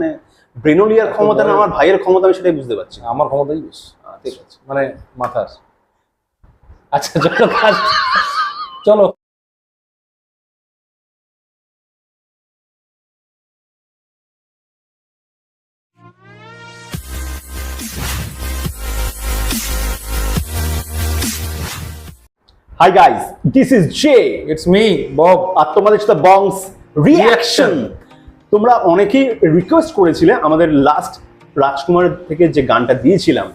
মানে ব্রেনোলিয়ার ক্ষমতা না আমার ভাইয়ের ক্ষমতা আমি সেটাই বুঝতে পারছি। আমার ক্ষমতাই বেশ। ঠিক আছে। মানে মাথার। আচ্ছা চলো কাজ। চলো। Hi guys this is J it's me Bob আর তোমাদের সাথে বংস রিয়াকশন তোমরা অনেকেই রিকোয়েস্ট করেছিলে আমাদের লাস্ট রাজকুমার থেকে যে গানটা দিয়েছিলাম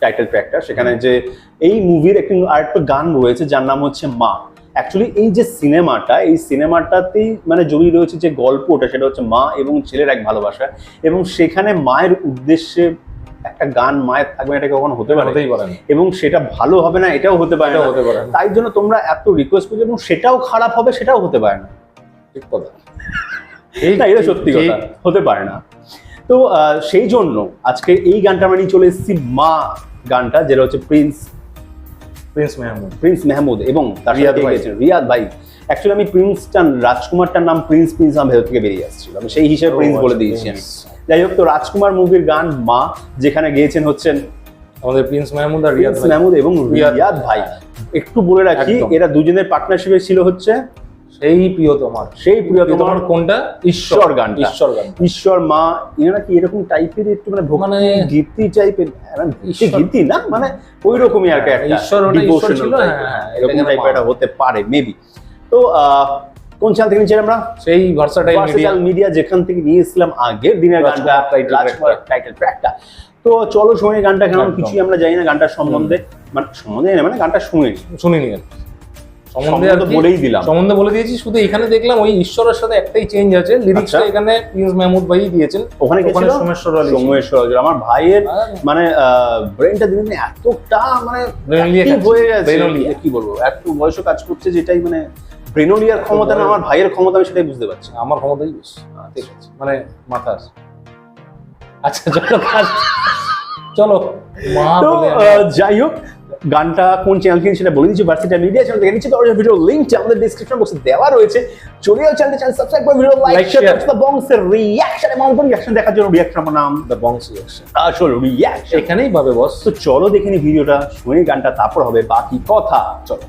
টাইটেল ট্র্যাকটা সেখানে যে এই মুভির একটি আরেকটা গান রয়েছে যার নাম হচ্ছে মা। অ্যাকচুয়ালি এই যে সিনেমাটা এই সিনেমাটাতেই মানে জড়িয়ে রয়েছে যে গল্পটা সেটা হচ্ছে মা এবং ছেলের এক ভালোবাসা এবং সেখানে মায়ের উদ্দেশ্যে একটা গান মায়ের থাকবে এটা কখনো হতে পারে? এবং সেটা ভালো হবে না এটাও হতে পারে এটাও হতে পারে তাই জন্য তোমরা এত রিকোয়েস্ট করছ এবং সেটাও খারাপ হবে সেটাও হতে পারে না। ঠিক কথা। না এটা সত্যি কথা হতে পারে না। তো সেই জন্য আজকে এই গানটা আমরা নিয়ে চলে এসেছি মা গানটা যেটা হচ্ছে Prince Prince Mehmud Prince Mehmud এবং তার রিয়াদ ভাই। রিয়াদ ভাই অ্যাকচুয়ালি আমি প্রিন্সটা রাজকুমারটার নাম প্রিন্স প্রিন্স আমার ভেতর থেকে বেরিয়ে আসছিল। আমি সেই হিসেবে প্রিন্স বলে আচ্ছা, দিয়েছি আমি। যাই হোক তো রাজকুমার মুভির গান মা যেখানে গেয়েছেন হচ্ছেন আমাদের প্রিন্স মেহমুদ আর রিয়াদ প্রিন্স মেহমুদ এবং রিয়াদ ভাই একটু বলে রাখি এরা দুজনের পার্টনারশিপে ছিল হচ্ছে সেই প্রিয় তোমার সেই প্রিয় তোমার কোনটা? ঈশ্বর গানটা। ঈশ্বর গান ঈশ্বর মা এনারা কি এরকম টাইপের একটু মানে মানে- গীতি টাইপের ঈশ্বর- গীতি না? মানে ওই রকমই আর কি হ্যাঁ, একটা ঈশ্বর ওটা ঈশ্বর ছিল, হ্যাঁ, হ্যাঁ, এরকম টাইপের মা। একটা হতে পারে মেবি তো আহ, কোন চ্যানেল থেকে নিয়েছিলাম আমরা? সেই ভার্সাটাইল মিডিয়া মিডিয়া যেখান থেকে নিয়েছিলাম আগের দিনের গানটা। টাইটেল ট্র্যাকটা তো চলো শুনে গানটা কেমন? কিছুই আমরা জানি না গানটার সম্বন্ধে মানে সম্বন্ধে না মানে গানটা শুনে শুনিনি আর কি। সম্বন্ধে আর বলেই দিলাম। সম্বন্ধে বলে দিয়েছি শুধু এখানে দেখলাম ওই ঈশ্বরের সাথে একটাই চেঞ্জ আছে। লিরিক্সটা আচ্ছা। এখানে প্রিন্স মেহমুদ ভাই দিয়েছেন। ওখানে ওখানে সোমেশ্বর আলী সোমেশ্বর আলী। আমার ভাইয়ের হ্যাঁ। মানে ব্রেনটা দিন এতটা মানে হয়ে গেছে। কি বলব? একটু বয়সও কাজ করছে যেটাই মানে ব্রেনোলিয়ার ক্ষমতা না আমার ভাইয়ের ক্ষমতা আমি সেটাই বুঝতে পারছি। আমার ক্ষমতাই বেশ। ঠিক আছে। মানে মাথার আচ্ছা চলো চলো তো যাই হোক গানটা কোন চ্যানেল থেকে সেটা বলে দিচ্ছি ভার্সিটা মিডিয়া চ্যানেল থেকে নিচে দরজা ভিডিও লিঙ্কটা আমাদের ডিসক্রিপশন বক্সে দেওয়া রয়েছে। চলে যাও চ্যানেলটা চ্যানেল সাবস্ক্রাইব করে ভিডিও লাইক শেয়ার. করতে বংসের রিঅ্যাকশন এবং কোন রিঅ্যাকশন দেখার জন্য রিঅ্যাকশন আমার নাম দ্য বংশ রিয়াকশন আসল রিঅ্যাকশন এখানেই পাবে বস তো চলো দেখে নি ভিডিওটা শুনে গানটা তারপর হবে বাকি কথা। চলো।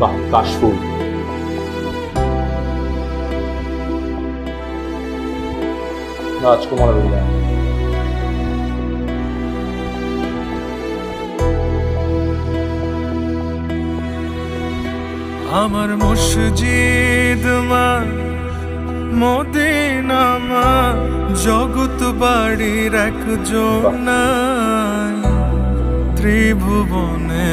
বাহ কাশফুল। রাজকুমার আমার মসজিদ মা মদিনা মা জগৎ বাড়ির এক জনাই ত্রিভুবনে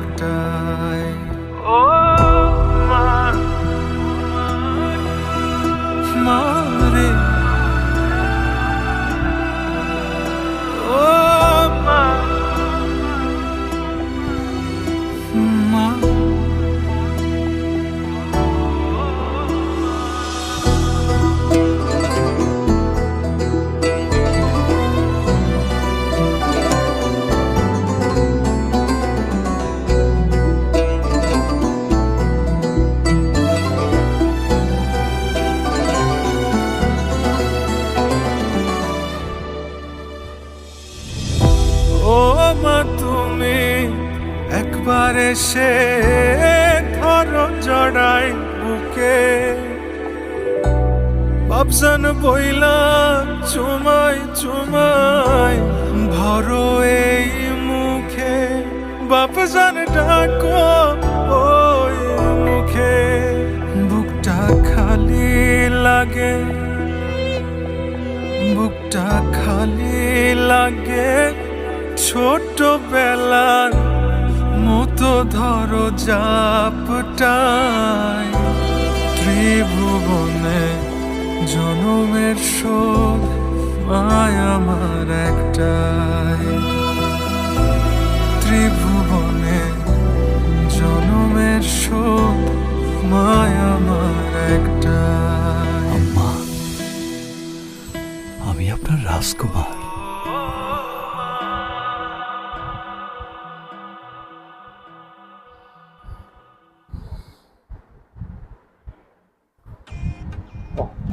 একবার সে ধরো জড়াই বুকে। বাবজান বইলা, চুমাই চুমাই ভরো এই মুখে। বাপজান ডাকো, ওই মুখে। বুকটা খালি লাগে, বুকটা খালি লাগে ছোটবেলার মতো ধরো জাপটায় ত্রিভুবনে জনমের শোধ মায় আমার একটাই। ত্রিভুবনে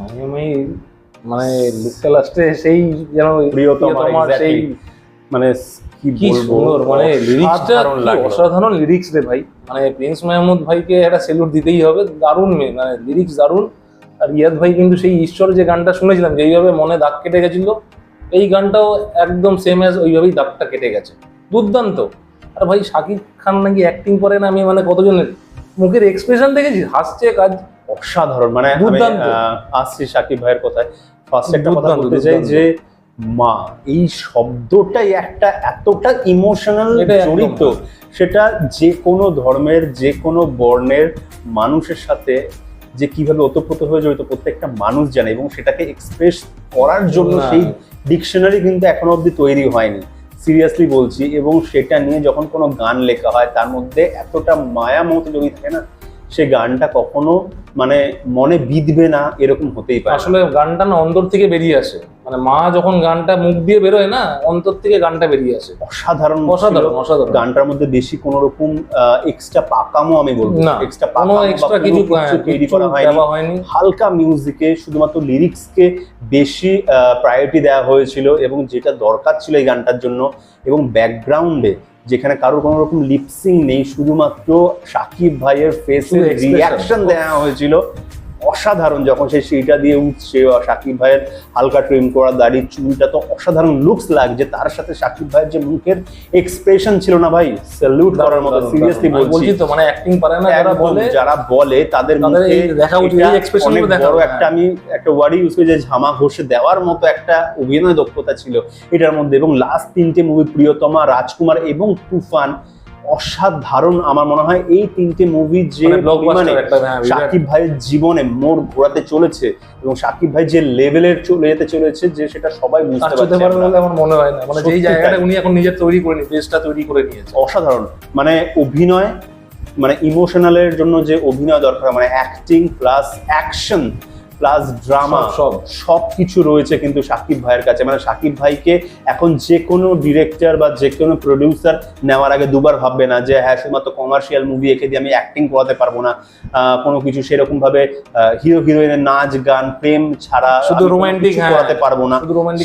আমি মানে লুকটা লাস্টে সেই যেন প্রিয়তমা, সেই মানে কি সুন্দর মানে লিরিক্সটা অসাধারণ অসাধারণ লিরিক্স রে ভাই। মানে প্রিন্স মাহমুদ ভাইকে একটা সেলুট দিতেই হবে দারুণ মেয়ে মানে লিরিক্স দারুণ। আর রিয়াদ ভাই কিন্তু সেই ঈশ্বর যে গানটা শুনেছিলাম যেইভাবে মনে দাগ কেটে গেছিল এই গানটাও একদম সেম অ্যাজ ওইভাবেই দাগটা কেটে গেছে। দুর্দান্ত। আর ভাই শাকিব খান নাকি অ্যাক্টিং করে না আমি মানে কতজনের মুখের এক্সপ্রেশন দেখেছি হাসছে কাজ অসাধারণ মানে আসছি সাকিব ভাইয়ের কথায়। ফার্স্ট একটা কথা বলতে চাই যে মা এই শব্দটাই একটা এতটা ইমোশনাল জড়িত সেটা যে কোনো ধর্মের যে কোনো বর্ণের মানুষের সাথে যে কীভাবে ওতপ্রোত হয়ে জড়িত প্রত্যেকটা মানুষ জানে এবং সেটাকে এক্সপ্রেস করার জন্য সেই ডিকশনারি কিন্তু এখনও অবধি তৈরি হয়নি। সিরিয়াসলি বলছি এবং সেটা নিয়ে যখন কোনো গান লেখা হয় তার মধ্যে এতটা মায়া মতো জড়িত থাকে না সে গানটা কখনো মানে মনে বিধবে না এরকম হতেই পারে আসলে গানটা না অন্তর থেকে বেরিয়ে আসে। মানে মা যখন গানটা মুখ দিয়ে বেরোয় না অন্তর থেকে গানটা বেরিয়ে আসে। অসাধারণ অসাধারণ অসাধারণ। গানটার মধ্যে বেশি কোন রকম এক্সট্রা পাকামো আমি বলব না। এক্সট্রা কোনো এক্সট্রা কিছু তৈরি করা হয়নি। হালকা মিউজিকে শুধুমাত্র লিরিক্সকে বেশি প্রায়োরিটি দেওয়া হয়েছিল এবং যেটা দরকার ছিল এই গানটার জন্য এবং ব্যাকগ্রাউন্ডে যেখানে কারোর কোনো রকম লিপসিং নেই শুধুমাত্র সাকিব ভাইয়ের ফেসের রিয়াকশন দেওয়া হয়েছিল। অসাধারণ যখন সেই সেইটা দিয়ে উঠছে সাকিব ভাইয়ের হালকা ট্রিম করা দাড়ি চুলটা তো অসাধারণ লুকস লাগছে। তার সাথে সাকিব ভাইয়ের যে মুখের এক্সপ্রেশন ছিল না ভাই স্যালুট করার মতো সিরিয়াসলি বলছি। তো মানে অ্যাক্টিং পারে না যারা বলে যারা বলে তাদের মুখে দেখা উচিত, এই গুলো দেখা বড় একটা। আমি একটা ওয়ার্ড ইউজ করি যে ঝামা ঘষে দেওয়ার মতো একটা অভিনয় দক্ষতা ছিল এটার মধ্যে। এবং লাস্ট তিনটে মুভি প্রিয়তমা রাজকুমার এবং তুফান অসাধারণ আমার মনে হয় এই তিনটে মুভি যে মানে একটা হ্যাঁ। সাকিব ভাইয়ের জীবনে মোড় ঘোরাতে চলেছে এবং সাকিব ভাই যে লেভেলের চলে যেতে চলেছে যে সেটা সবাই বুঝতে পারছে আমার। মনে হয় না। মানে যেই জায়গাটা উনি এখন নিজের তৈরি করে বেসটা তৈরি করে নিয়েছে। অসাধারণ। মানে অভিনয় মানে ইমোশনালের জন্য যে অভিনয় দরকার মানে acting plus action plus drama সব, সব। কিছু রয়েছে কিন্তু সাকিব ভাইয়ের কাছে। মানে সাকিব ভাইকে এখন যে কোনো ডিরেক্টর বা যে কোনো প্রডিউসার নেওয়ার আগে দুবার ভাববে না যে হ্যাঁ শুধুমাত্র কমার্শিয়াল মুভি এঁকে দিয়ে আমি অ্যাক্টিং করাতে পারব না। কোনো কিছু সেরকম ভাবে হিরো হিরোইনের নাচ গান প্রেম ছাড়া শুধু কিছু হ্যাঁ। করাতে পারব না।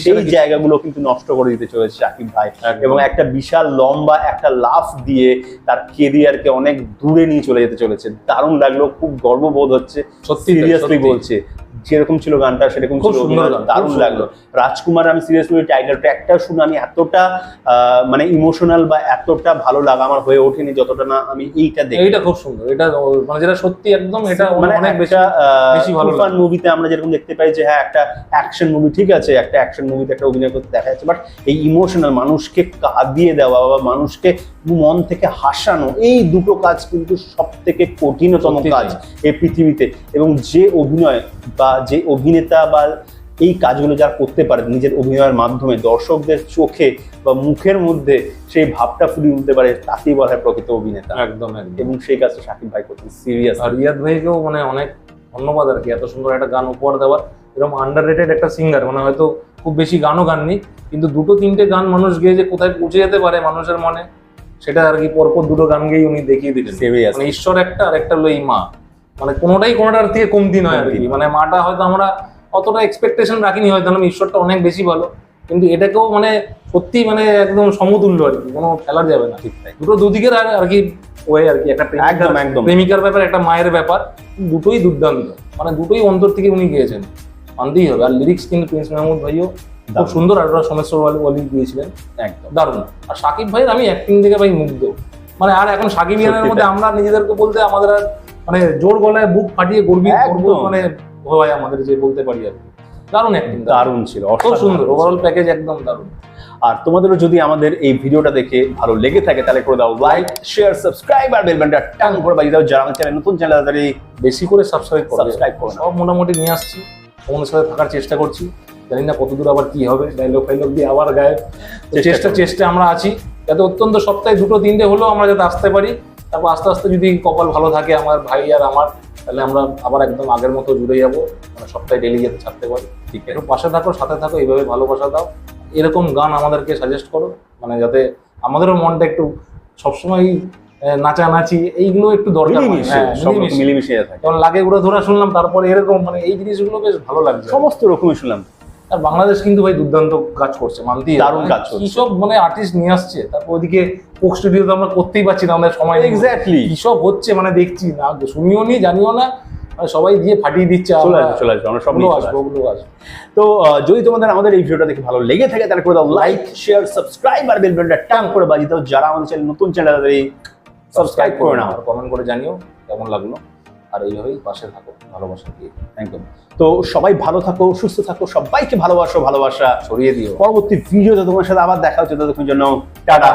সেই জায়গাগুলো কিন্তু নষ্ট করে দিতে চলেছে সাকিব ভাই। এবং একটা বিশাল লম্বা একটা লাফ দিয়ে তার কেরিয়ারকে অনেক দূরে নিয়ে চলে যেতে চলেছে। দারুণ লাগল খুব গর্ববোধ হচ্ছে। সত্যি সিরিয়াসলি বলছে। যেরকম ছিল গানটা সেরকম ছিল দারুণ লাগল। রাজকুমার আমি সিরিয়াসলি টাইটেল ট্র্যাকটা শুনে আমি এতটা মানে ইমোশনাল বা এতটা ভালো লাগা আমার হয়ে ওঠেনি যতটা না আমি এইটা দেখি। এইটা খুব সুন্দর। এটা মানে যেটা সত্যি একদম এটা মানে অনেক বেশি বেশি ভালো লাগে। মুভিতে আমরা যেরকম দেখতে পাই যে হ্যাঁ একটা অ্যাকশন মুভি ঠিক আছে একটা অ্যাকশন মুভিতে একটা অভিনয় করতে দেখা যাচ্ছে বাট এই ইমোশনাল মানুষকে কাঁদিয়ে দেওয়া বা মানুষকে মন থেকে হাসানো এই দুটো কাজ কিন্তু সব থেকে কঠিনতম কাজ এই পৃথিবীতে। এবং যে অভিনয় বা যে অভিনেতা বা এই কাজগুলো যারা করতে পারে নিজের অভিনয়ের মাধ্যমে দর্শকদের চোখে বা মুখের মধ্যে সেই ভাবটা ফুটিয়ে উঠতে পারে তাকেই বলা হয় প্রকৃত অভিনেতা। একদম একদম। এবং সেই কাজটা সাকিব ভাই করছেন সিরিয়াস আর রিয়াদ ভাইকেও মানে অনেক ধন্যবাদ আর কি এত সুন্দর একটা গান উপহার দেওয়ার। এরকম আন্ডার রেটেড একটা সিঙ্গার মানে হয়তো খুব বেশি গানও গাননি কিন্তু দুটো তিনটে গান মানুষ গেয়ে যে কোথায় পৌঁছে যেতে পারে মানুষের মনে সেটা আর কি পরপর দুটো গান গেয়ে উনি দেখিয়ে দিলেন। মানে ঈশ্বর একটা আর একটা হলো এই মা। মানে কোনোটাই কোনোটার থেকে কমতি নয় আর কি। মানে মাটা হয়তো আমরা অতটা এক্সপেকটেশন রাখিনি হয়তো না ঈশ্বরটা অনেক বেশি ভালো। কিন্তু এটাকেও মানে সত্যি মানে একদম সমতুল্য আর কি কোনো ফেলার যাবে না। ঠিক তাই। দুটো দুদিকের আর কি ওয়ে আর কি একটা একদম, একদম। প্রেমিকার ব্যাপার একটা মায়ের ব্যাপার দুটোই দুর্দান্ত। মানে দুটোই অন্তর থেকে উনি গিয়েছেন। মানতেই হবে। আর লিরিক্স কিন্তু প্রিন্স মাহমুদ ভাইও খুব সুন্দর আর সোমেশ্বর ওয়ালি ওয়ালি দিয়েছিলেন। একদম। দারুণ। আর সাকিব ভাইয়ের আমি অ্যাক্টিং দেখে ভাই মুগ্ধ। মানে আর এখন সাকিব ইয়ানের মধ্যে আমরা নিজেদেরকে বলতে আমাদের আর মানে জোর গলায় বুক ফাটিয়ে গর্বি গর্ব একদম। মানে ভাই আমাদের যে বলতে পারি আর কি। দারুণ অ্যাক্টিং দারুণ। ছিল অত সুন্দর ওভারঅল প্যাকেজ একদম দারুণ। আর তোমাদেরও যদি আমাদের এই ভিডিওটা দেখে ভালো লেগে থাকে তাহলে করে দাও লাইক শেয়ার সাবস্ক্রাইব আর বেল বাটনটা টাং করে বাজিয়ে দাও। যারা আমার চ্যানেল নতুন চ্যানেল তাড়াতাড়ি বেশি করে সাবস্ক্রাইব করবে। Subscribe করো সব মোটামুটি নিয়ে আসছি। তোমাদের সাথে থাকার চেষ্টা করছি। জানি না কতদূর আবার কি হবে। ডায়লগ ফাইলগ দিয়ে আবার গায়ে চেষ্টা চেষ্টা আমরা আছি। যাতে অত্যন্ত সপ্তাহে দুটো তিনটে হলেও আমরা যাতে আসতে পারি। তারপর আস্তে আস্তে যদি কপাল ভালো থাকে আমার ভাই আর আমার তাহলে আমরা আবার একদম আগের মতো জুড়ে যাব। মানে সপ্তাহে ডেলি যেতে ছাড়তে পারি। ঠিক একটু পাশে থাকো সাথে থাকো এইভাবে ভালোবাসা দাও। এরকম গান আমাদেরকে সাজেস্ট করো মানে যাতে আমাদেরও মনটা একটু সবসময় নাচানাচি এইগুলো একটু দরকার মিলেমিশে হ্যাঁ, যেমন লাগে উড়া ধরা শুনলাম তারপরে এরকম মানে এই জিনিসগুলো বেশ ভালো লাগছে। সমস্ত রকমই শুনলাম। আর বাংলাদেশ কিন্তু ভাই দুর্দান্ত কাজ করছে মানতেই হবে। দারুণ কাজ করছে। কি সব মানে আর্টিস্ট নিয়ে আসছে তারপর ওদিকে কোক স্টুডিও তো আমরা করতেই পারছি না আমাদের সময় এক্স্যাক্টলি কি সব হচ্ছে মানে দেখছি না শুনিও নি জানিও না মানে সবাই দিয়ে ফাটিয়ে দিচ্ছে চলে আসবে চলে আসবে আমরা সব আসব। ওগুলো আসব। তো যদি তোমাদের আমাদের এই ভিডিওটা দেখে ভালো লেগে থাকে তাহলে করে দাও লাইক শেয়ার সাবস্ক্রাইব আর বেল বাটনটা টাং করে বাজিয়ে দাও। যারা আমাদের চ্যানেল নতুন চ্যানেল তাড়াতাড়ি সাবস্ক্রাইব করে নাও। কমেন্ট করে জানিও কেমন লাগল। আর এইভাবেই পাশে থাকো ভালোবাসা দিয়ে। একদম তো সবাই ভালো থাকো সুস্থ থাকো সবাইকে ভালোবাসো ভালোবাসা। ছড়িয়ে দিও। পরবর্তী ভিডিওতে তোমার সাথে আবার দেখা হচ্ছে। ততক্ষণ জন্য টাটা।